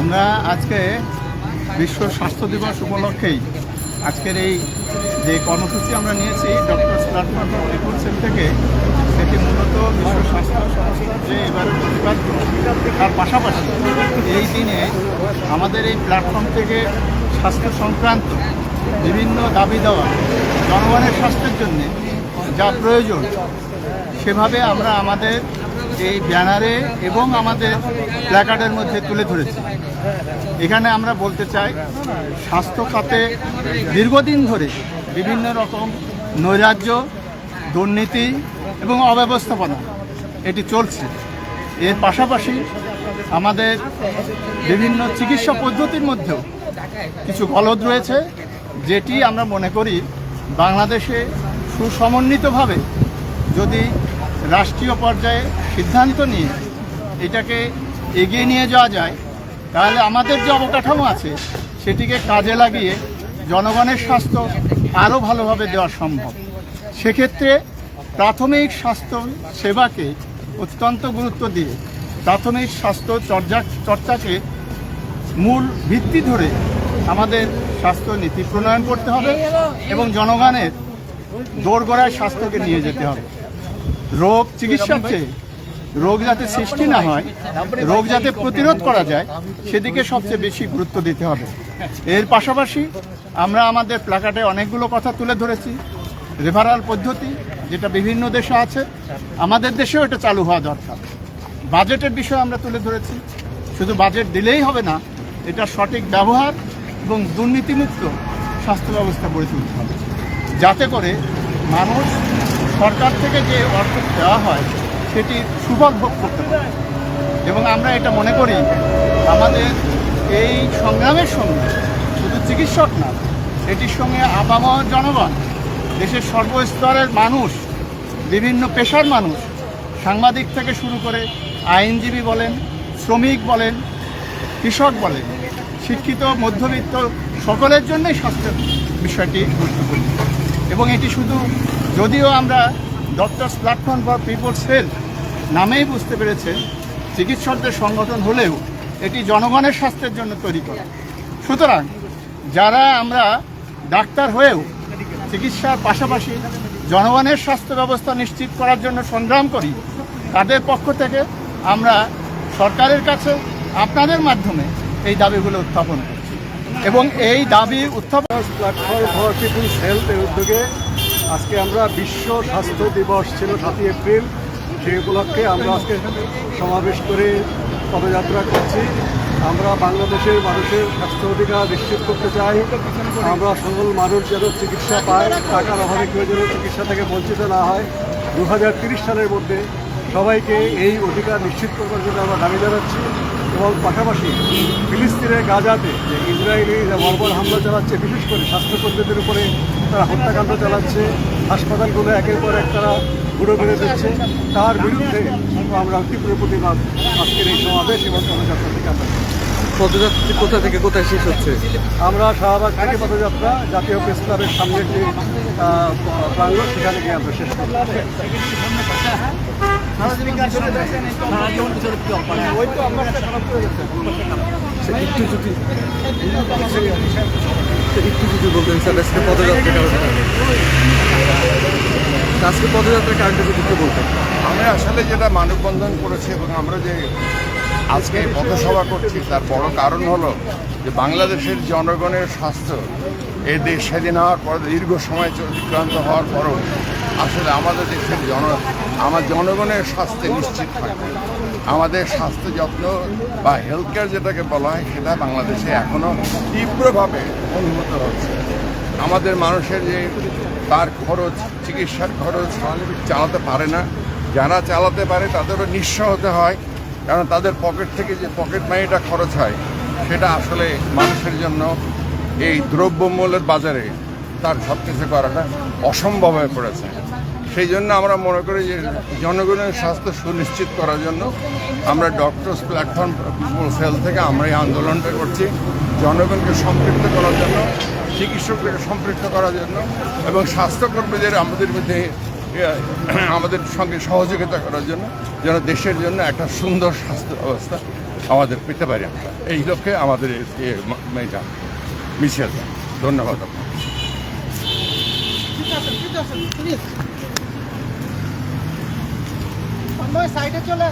আমরা আজকে বিশ্ব স্বাস্থ্য দিবস উপলক্ষেই আজকের এই যে কর্মসূচি আমরা নিয়েছি, ডক্টর প্ল্যাটফর্ম রিপোর্টসের থেকে, সেটি মূলত বিশ্ব স্বাস্থ্য সংস্থার যে এবারে প্রতিবাদ তার পাশাপাশি এই দিনে আমাদের এই প্ল্যাটফর্ম থেকে স্বাস্থ্য সংক্রান্ত বিভিন্ন দাবি দেওয়া জনগণের স্বাস্থ্যের জন্যে যা প্রয়োজন, সেভাবে আমরা আমাদের এই ব্যানারে এবং আমাদের প্ল্যাকার্ডের মধ্যে তুলে ধরেছি। এখানে আমরা বলতে চাই, স্বাস্থ্য খাতে দীর্ঘদিন ধরে বিভিন্ন রকম নৈরাজ্য, দুর্নীতি এবং অব্যবস্থাপনা এটি চলছে। এর পাশাপাশি আমাদের বিভিন্ন চিকিৎসা পদ্ধতির মধ্যেও কিছু গলদ রয়েছে, যেটি আমরা মনে করি বাংলাদেশে সুসমন্বিতভাবে যদি রাষ্ট্রীয় পর্যায়ে সিদ্ধান্ত নিয়ে এটাকে এগিয়ে নিয়ে যাওয়া যায়, তাহলে আমাদের যে অবকাঠামো আছে সেটিকে কাজে লাগিয়ে জনগণের স্বাস্থ্য আরও ভালোভাবে দেওয়া সম্ভব। সেক্ষেত্রে প্রাথমিক স্বাস্থ্য সেবাকে অত্যন্ত গুরুত্ব দিয়ে প্রাথমিক স্বাস্থ্য চর্চা চর্চাকে মূল ভিত্তি ধরে আমাদের স্বাস্থ্য নীতি প্রণয়ন করতে হবে এবং জনগণের দোরগড়ায় স্বাস্থ্যকে নিয়ে যেতে হবে। রোগ চিকিৎসার চেয়ে রোগ যাতে সৃষ্টি না হয়, রোগ যাতে প্রতিরোধ করা যায়, সেদিকে সবচেয়ে বেশি গুরুত্ব দিতে হবে। এর পাশাপাশি আমরা আমাদের প্লাকার্ডে অনেকগুলো কথা তুলে ধরেছি। রেফারাল পদ্ধতি, যেটা বিভিন্ন দেশে আছে, আমাদের দেশেও এটা চালু হওয়া দরকার। বাজেটের বিষয় আমরা তুলে ধরেছি। শুধু বাজেট দিলেই হবে না, এটা সঠিক ব্যবহার এবং দুর্নীতিমুক্ত স্বাস্থ্য ব্যবস্থা গড়ে তুলতে হবে। যাতে করে মানুষ সরকার থেকে যে অর্থ দেওয়া হয় সেটি সুফল ভোগ করতে পারে। এবং আমরা এটা মনে করি, আমাদের এই সংগ্রামের সঙ্গে শুধু চিকিৎসক না, এটির সঙ্গে আপামর জনগণ, দেশের সর্বস্তরের মানুষ, বিভিন্ন পেশার মানুষ, সাংবাদিক থেকে শুরু করে আইনজীবী বলেন, শ্রমিক বলেন, কৃষক বলেন, শিক্ষিত, মধ্যবিত্ত সকলের জন্যই স্বাস্থ্যের বিষয়টি গুরুত্বপূর্ণ। এবং এটি শুধু যদিও আমরা doctors platform for people's health নামেই বুঝতে পেরেছে চিকিৎসকদের সংগঠন হলেও এটি জনগণের স্বাস্থ্যের জন্য তৈরি করা। সুতরাং যারা আমরা ডাক্তার হয়েও চিকিৎসার পাশাপাশি জনগণের স্বাস্থ্য ব্যবস্থা নিশ্চিত করার জন্য সংগ্রাম করি, তাদের পক্ষ থেকে আমরা সরকারের কাছে আপনাদের মাধ্যমে এই দাবিগুলো উত্থাপন করছি এবং এই দাবি উত্থাপন প্ল্যাটফর্ম ফর পিপুলস হেলথ এর উদ্যোগে আজকে আমরা বিশ্ব স্বাস্থ্য দিবস ছিল সাতই এপ্রিল। সেই উপলক্ষে আমরা আজকে সমাবেশ করে পদযাত্রা করছি। আমরা বাংলাদেশের মানুষের স্বাস্থ্য অধিকার নিশ্চিত করতে চাই। আমরা সকল মানুষ যেন চিকিৎসা পায়, টাকার অভাবে কেউ যেন চিকিৎসা থেকে বঞ্চিত না হয়। দু সালের মধ্যে সবাইকে এই অধিকার নিশ্চিত করবার জন্য আমরা দাবি জানাচ্ছি এবং পাশাপাশি ফিলিস্তিনের গাজাতে যে ইসরায়েলি বর্বর হামলা চালাচ্ছে, বিশেষ করে স্বাস্থ্যকর্মীদের উপরে তারা হত্যাকাণ্ড চালাচ্ছে। হাসপাতালগুলো একের পর এক তারা ঘুরে বেড়ে দিচ্ছে তার বিরুদ্ধে আমরা তীব্র প্রতিবাদ আজকের এই সমাবেশ এবং পদযাত্রা থেকে আমরা করছি। পদযাত্রা কোথা থেকে কোথায় শেষ হচ্ছে? আমরা শাহবাগ থেকে পদযাত্রা জাতীয় প্রেস ক্লাবের সামনের যে আহ, প্রাঙ্গণ সেখানে গিয়ে আমরা শেষ করব। ওই তো আমরা একটা খারাপ করে গেছে। স্যার, একটু যদি আমরা আসলে যেটা মানববন্ধন করেছি এবং আমরা যে আজকে পথসভা করছি, তার বড় কারণ হলো যে বাংলাদেশের জনগণের স্বাস্থ্য এ দেশ স্বাধীন হওয়ার পর, দীর্ঘ সময় অতিক্রান্ত হওয়ার পরও আসলে আমাদের দেশের জন আমার জনগণের স্বাস্থ্য নিশ্চিত থাকবে। আমাদের স্বাস্থ্য যত্ন বা হেলথ কেয়ার যেটাকে বলা হয়, সেটা বাংলাদেশে এখনও তীব্রভাবে অনুভূত হচ্ছে। আমাদের মানুষের যে তার খরচ, চিকিৎসার খরচ চালাতে পারে না। যারা চালাতে পারে, তাদেরও নিঃস্ব হতে হয়, কারণ তাদের পকেট থেকে যে পকেট মানিটা খরচ হয়, সেটা আসলে মানুষের জন্য এই দ্রব্যমূল্যের বাজারে তার সব কিছু করাটা অসম্ভব হয়ে পড়েছে। সেই জন্য আমরা মনে করি যে জনগণের স্বাস্থ্য সুনিশ্চিত করার জন্য আমরা ডক্টরস প্ল্যাটফর্ম সেল থেকে আমরা এই আন্দোলনটা করছি। জনগণকে সম্পৃক্ত করার জন্য, চিকিৎসকদেরকে সম্পৃক্ত করার জন্য এবং স্বাস্থ্যকর্মীদের আমাদের মধ্যে আমাদের সঙ্গে সহযোগিতা করার জন্য যেন দেশের জন্য একটা সুন্দর স্বাস্থ্য ব্যবস্থা আমাদের পেতে পারি আমরা। এই লক্ষ্যে আমাদের মিছিল। ধন্যবাদ আপনাকে। সাইডে চলে